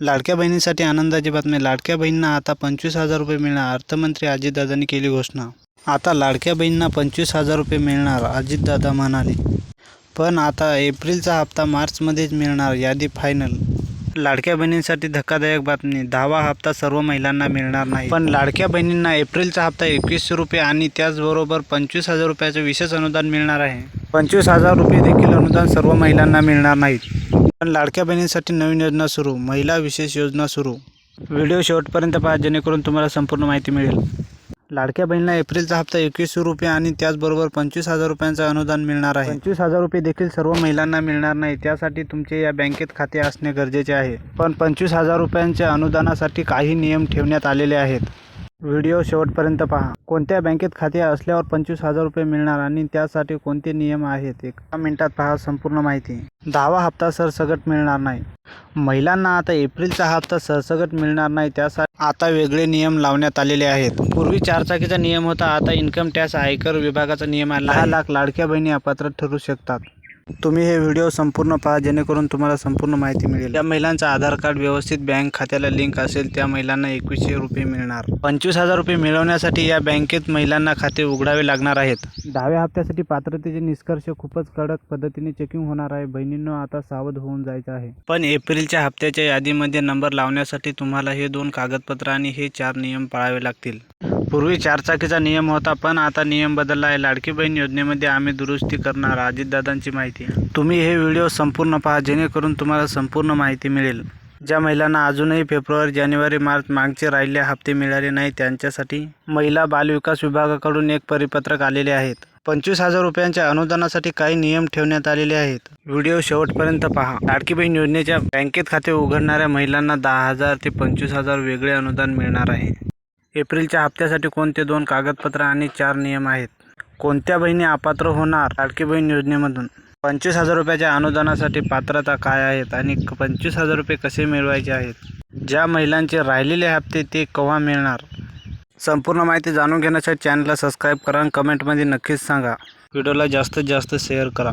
लाडक्या बहिणींसाठी आनंदाची बातमी लाडक्या बहिणींना आता पंचवीस हजार रुपये मिळणार अर्थमंत्री अजितदादांनी केली घोषणा. आता लाडक्या बहिणींना पंचवीस हजार रुपये मिळणार अजितदादा म्हणाले. पण आता एप्रिलचा हप्ता मार्चमध्येच मिळणार यादी फायनल लाडक्या बहिणींसाठी धक्कादायक बातमी दहावा हप्ता सर्व महिलांना मिळणार नाही. पण लाडक्या बहिणींना एप्रिलचा हप्ता एकवीसशे रुपये आणि त्याचबरोबर पंचवीस हजार रुपयाचं विशेष अनुदान मिळणार आहे. पंचवीस हजार रुपये देखील अनुदान सर्व महिलांना मिळणार नाहीत पण लाडक्या बहिणींसाठी नवीन योजना सुरू महिला विशेष योजना सुरू. व्हिडिओ शेवटपर्यंत पहा जेणेकरून तुम्हाला संपूर्ण माहिती मिळेल. लाडक्या बहिणीला एप्रिलचा हप्ता एकवीसशे रुपये आणि त्याचबरोबर पंचवीस हजार रुपयांचं अनुदान मिळणार आहे. पंचवीस हजार रुपये देखील सर्व महिलांना मिळणार नाही त्यासाठी तुमचे या बँकेत खाते असणे गरजेचे आहे. पण पंचवीस हजार रुपयांच्या अनुदानासाठी काही नियम ठेवण्यात आलेले आहेत. व्हिडिओ शेवटपर्यंत पहा. कोणत्या बँकेत खाते असल्यावर पंचवीस हजार रुपये मिळणार आणि त्यासाठी कोणते नियम आहेत एका मिनिटात पहा संपूर्ण माहिती. दहावा हप्ता सरसगट मिळणार नाही. महिलांना आता एप्रिलचा हप्ता सरसगट मिळणार नाही त्यासाठी आता वेगळे नियम लावण्यात आलेले आहेत. पूर्वी चारचाकीचा नियम होता आता इन्कम टॅक्स आयकर विभागाचा नियम आला दहा लाख लाडक्या बहिणी अपात्र ठरू शकतात. तुम्ही हे व्हिडिओ संपूर्ण पहा जेणेकरून तुम्हाला संपूर्ण माहिती मिळेल. त्या महिलांचं आधार कार्ड व्यवस्थित बँक खात्याला लिंक असेल त्या महिलांना एकवीसशे रुपये मिळणार. पंचवीस हजार रुपये मिळवण्यासाठी या बँकेत महिलांना खाते उघडावे लागणार आहेत. दहाव्या हप्त्यासाठी पात्रतेचे निष्कर्ष खूपच कडक पद्धतीने चेकिंग होणार आहे. बहिणींनो आता सावध होऊन जायचं आहे. पण एप्रिलच्या हप्त्याच्या यादीमध्ये नंबर लावण्यासाठी तुम्हाला हे दोन कागदपत्र आणि हे चार नियम पाळावे लागतील. पूर्वी चारचाकीचा नियम होता पण आता नियम बदलला आहे. लाडकी बहीण योजनेमध्ये आम्ही दुरुस्ती करणार अजितदादांची माहिती. तुम्ही हे व्हिडिओ संपूर्ण पहा जेणेकरून तुम्हाला संपूर्ण माहिती मिळेल. ज्या महिलांना अजूनही फेब्रुवारी जानेवारी मार्च मागचे राहिले हप्ते मिळाले नाही त्यांच्यासाठी महिला बालविकास विभागाकडून एक परिपत्रक आलेले आहेत. पंचवीस हजार रुपयांच्या अनुदानासाठी काही नियम ठेवण्यात आलेले आहेत. व्हिडिओ शेवटपर्यंत पहा. लाडकी बहीण योजनेच्या बँकेत खाते उघडणाऱ्या महिलांना दहा हजार ते पंचवीस हजार वेगळे अनुदान मिळणार आहे. एप्रिलच्या हप्त्यासाठी कोणते दोन कागदपत्र आणि चार नियम आहेत? कोणत्या बहिणी अपात्र होणार? लाडकी बहीण योजनेमधून पंचवीस हजार रुपयाच्या अनुदानासाठी पात्रता काय आहेत आणि क- पंचवीस हजार रुपये कसे मिळवायचे आहेत? ज्या महिलांचे राहिलेले हप्ते ते केव्हा मिळणार? संपूर्ण माहिती जाणून घेण्यासाठी चॅनलला सबस्क्राईब करा आणि कमेंटमध्ये नक्कीच सांगा. व्हिडिओला जास्तीत जास्त शेअर करा.